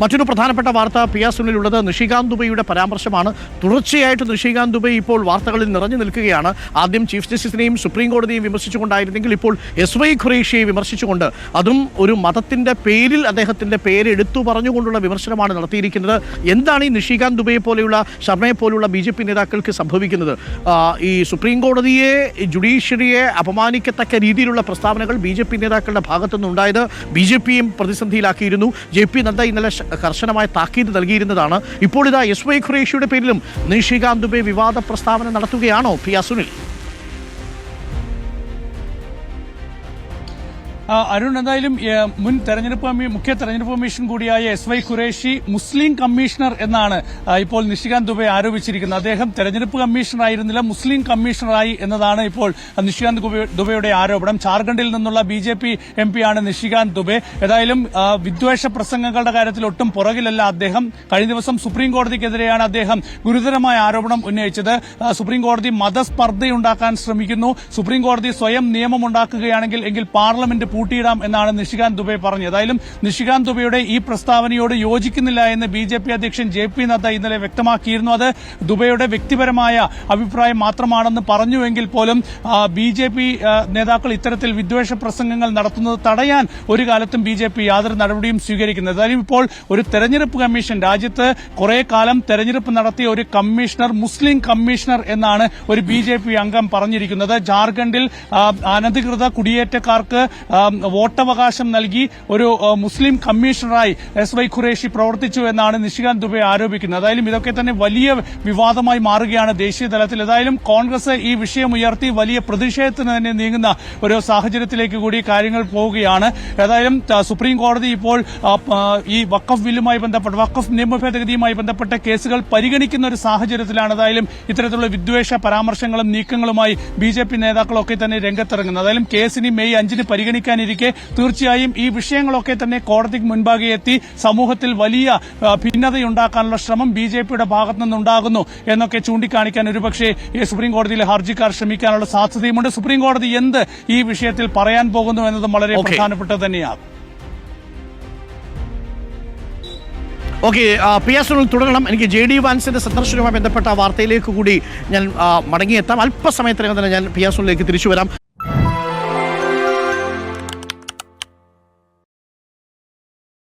മറ്റൊരു പ്രധാനപ്പെട്ട വാർത്ത പി ആർ സുനിലുള്ളത് നിഷികാന്ത് ദുബൈയുടെ പരാമർശമാണ്. തുടർച്ചയായിട്ട് നിഷികാന്ത് ദുബൈ ഇപ്പോൾ വാർത്തകളിൽ നിറഞ്ഞു നിൽക്കുകയാണ്. ആദ്യം ചീഫ് ജസ്റ്റിസിനെയും സുപ്രീം കോടതിയെയും വിമർശിച്ചുകൊണ്ടായിരുന്നെങ്കിൽ ഇപ്പോൾ എസ് വൈ ഖുറേഷിയെ വിമർശിച്ചുകൊണ്ട് അതും ഒരു മതത്തിന്റെ പേരിൽ അദ്ദേഹത്തിന്റെ പേര് എടുത്തു പറഞ്ഞുകൊണ്ടുള്ള വിമർശനമാണ് നടത്തിയിരിക്കുന്നത്. എന്താണ് ഈ നിഷികാന്ത് ദുബൈയെ പോലെയുള്ള ശർമ്മയെ പോലെയുള്ള ബി ജെ പി നേതാക്കൾക്ക് സംഭവിക്കുന്നത്? ഈ സുപ്രീം കോടതിയെ ജുഡീഷ്യറിയെ അപമാനിക്കത്തക്ക രീതിയിലുള്ള പ്രസ്താവനകൾ ബി ജെ പി നേതാക്കളുടെ ഭാഗത്തുനിന്നുണ്ടായത് ബി ജെ പിയും പ്രതിസന്ധിയിലാക്കിയിരുന്നു. ജെ പി നദ്ദ ഇന്നലെ കർശനമായ താക്കീത് നൽകിയിരുന്നതാണ്. ഇപ്പോൾ ഇതാ എസ് വൈ ഖുറേഷിയുടെ പേരിലും നിഷികാന്ത് ദുബെ വിവാദ പ്രസ്താവന നടത്തുകയാണോ? പി ആ അരുൺ എന്തായാലും മുൻ തെരഞ്ഞെടുപ്പ് മുഖ്യ തെരഞ്ഞെടുപ്പ് കമ്മീഷൻ കൂടിയായ എസ് വൈ ഖുറേഷി മുസ്ലിം കമ്മീഷണർ എന്നാണ് ഇപ്പോൾ നിഷികാന്ത് ദുബെ ആരോപിച്ചിരിക്കുന്നത്. അദ്ദേഹം തെരഞ്ഞെടുപ്പ് കമ്മീഷണറായിരുന്നില്ല മുസ്ലിം കമ്മീഷണറായി എന്നതാണ് ഇപ്പോൾ നിഷികാന്ത് ദുബെ- ദുബെയുടെ ആരോപണം. ജാർഖണ്ഡിൽ നിന്നുള്ള ബി ജെ പി എം പിയാണ് നിഷികാന്ത് ദുബെ. ഏതായാലും വിദ്വേഷ പ്രസംഗങ്ങളുടെ കാര്യത്തിൽ ഒട്ടും പുറകിലല്ല അദ്ദേഹം. കഴിഞ്ഞ ദിവസം സുപ്രീം കോടതിക്കെതിരെയാണ് അദ്ദേഹം ഗുരുതരമായ ആരോപണം ഉന്നയിച്ചത്. സുപ്രീം കോടതി മതസ്പർദ്ധയുണ്ടാക്കാൻ ശ്രമിക്കുന്നു. സുപ്രീം കോടതി സ്വയം നിയമം ഉണ്ടാക്കുകയാണെങ്കിൽ എങ്കിൽ പാർലമെന്റ് പൂട്ടിയിടാം എന്നാണ് നിഷികാന്ത് ദുബെ പറഞ്ഞത്. ഏതായാലും നിഷികാന്ത് ദുബെയുടെ ഈ പ്രസ്താവനയോട് യോജിക്കുന്നില്ല എന്ന് ബി ജെ പി അധ്യക്ഷൻ ജെ പി നദ്ദ ഇന്നലെ വ്യക്തമാക്കിയിരുന്നു. അത് ദുബെയുടെ വ്യക്തിപരമായ അഭിപ്രായം മാത്രമാണെന്ന് പറഞ്ഞുവെങ്കിൽ പോലും ബി ജെ പി നേതാക്കൾ ഇത്തരത്തിൽ വിദ്വേഷ പ്രസംഗങ്ങൾ നടത്തുന്നത് തടയാൻ ഒരു കാലത്തും ബി ജെ പി യാതൊരു നടപടിയും സ്വീകരിക്കുന്നത് ഏതായാലും ഇപ്പോൾ ഒരു തെരഞ്ഞെടുപ്പ് കമ്മീഷൻ രാജ്യത്ത് കുറെ കാലം തെരഞ്ഞെടുപ്പ് നടത്തിയ ഒരു കമ്മീഷണർ മുസ്ലിം കമ്മീഷണർ എന്നാണ് ഒരു ബി ജെ പി അംഗം പറഞ്ഞിരിക്കുന്നത്. ജാർഖണ്ഡിൽ അനധികൃത കുടിയേറ്റക്കാർക്ക് വോട്ടവകാശം നൽകി ഒരു മുസ്ലിം കമ്മീഷണറായി എസ് വൈ ഖുറേഷി പ്രവർത്തിച്ചു എന്നാണ് നിഷികാന്ത് ദുബെ ആരോപിക്കുന്നത്. അതായാലും ഇതൊക്കെ തന്നെ വലിയ വിവാദമായി മാറുകയാണ് ദേശീയ തലത്തിൽ. ഏതായാലും കോൺഗ്രസ് ഈ വിഷയം ഉയർത്തി വലിയ പ്രതിഷേധത്തിന് തന്നെ നീങ്ങുന്ന ഒരു സാഹചര്യത്തിലേക്ക് കൂടി കാര്യങ്ങൾ പോവുകയാണ്. ഏതായാലും സുപ്രീം കോടതി ഇപ്പോൾ ഈ വക്കഫ് ബില്ലുമായി ബന്ധപ്പെട്ട് വക്കഫ് നിയമ ഭേദഗതിയുമായി ബന്ധപ്പെട്ട കേസുകൾ പരിഗണിക്കുന്ന ഒരു സാഹചര്യത്തിലാണ് ഏതായാലും ഇത്തരത്തിലുള്ള വിദ്വേഷ പരാമർശങ്ങളും നീക്കങ്ങളുമായി ബി നേതാക്കളൊക്കെ തന്നെ രംഗത്തിറങ്ങുന്നത്. ഏതായാലും കേസിന് മെയ് അഞ്ചിന് പരിഗണിക്കാനിരിക്കെ തീർച്ചയായും ഈ വിഷയങ്ങളൊക്കെ തന്നെ കോടതിക്ക് മുൻപാകെ എത്തി സമൂഹത്തിൽ വലിയ ഭിന്നതയുണ്ടാക്കാനുള്ള ശ്രമം ബി ജെ പിയുടെ ഭാഗത്തു നിന്നുണ്ടാകുന്നു എന്നൊക്കെ ചൂണ്ടിക്കാണിക്കാൻ ഒരുപക്ഷെ ഈ സുപ്രീം കോടതിയിലെ ഹർജിക്കാർ ശ്രമിക്കാനുള്ള സാധ്യതയുമുണ്ട്. സുപ്രീം കോടതി എന്ത് ഈ വിഷയത്തിൽ പറയാൻ പോകുന്നു എന്നതും വളരെ. പ്രധാനപ്പെട്ടത് തന്നെയാണ് ഓക്കെ പി എസ് സുനിൽ തുടരണം. എനിക്ക് ജെ ഡി വാൻസിന്റെ സന്ദർശനവുമായി ബന്ധപ്പെട്ട വാർത്തയിലേക്ക് കൂടി ഞാൻ മടങ്ങിയെത്താം. അല്പസമയത്തിനകം തന്നെ ഞാൻ പി എസ് സുനിലേക്ക് തിരിച്ചു വരാം.